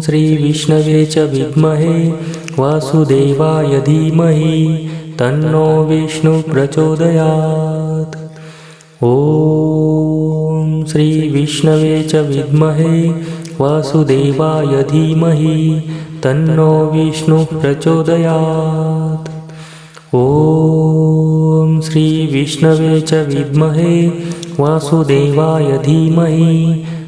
श्रीविष्णवे च विद्महे वासुदेवाय धीमहि तन्नो विष्णुः प्रचोदयात्। ॐ श्रीविष्णवे च विद्महे वासुदेवाय धीमहि तन्नो विष्णुः प्रचोदयात्। ॐ श्रीविष्णवे च विद्महे वासुदेवाय धीमहि